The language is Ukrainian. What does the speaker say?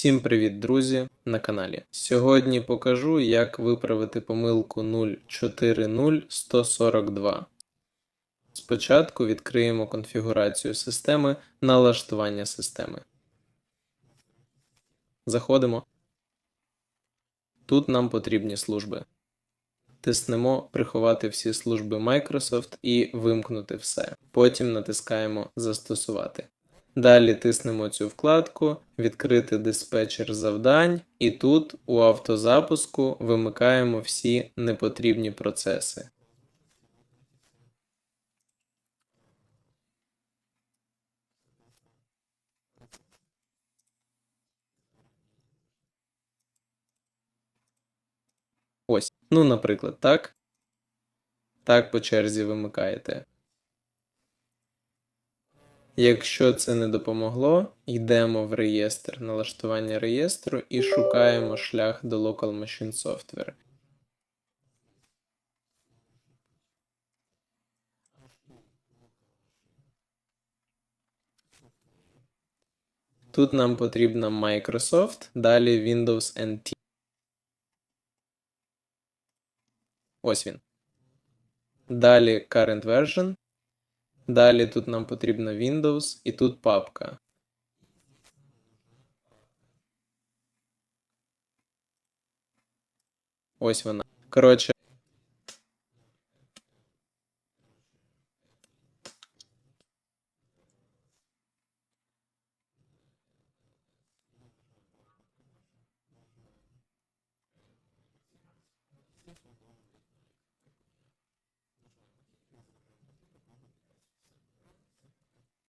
Всім привіт, друзі, на каналі. Сьогодні покажу, як виправити помилку 040142. Спочатку відкриємо конфігурацію системи налаштування системи. Заходимо. Тут нам потрібні служби. Тиснемо Приховати всі служби Microsoft і вимкнути все. Потім натискаємо Застосувати. Далі тиснемо цю вкладку, відкрити диспетчер завдань, і тут у автозапуску вимикаємо всі непотрібні процеси. Ось. Ну, наприклад, так. Так по черзі вимикаєте. Якщо це не допомогло, йдемо в реєстр налаштування реєстру і шукаємо шлях до Local Machine Software. Тут нам потрібна Microsoft, далі Windows NT. Ось він. Далі Current Version. Далі тут нам потрібно Windows і тут папка. Ось вона. Коротше,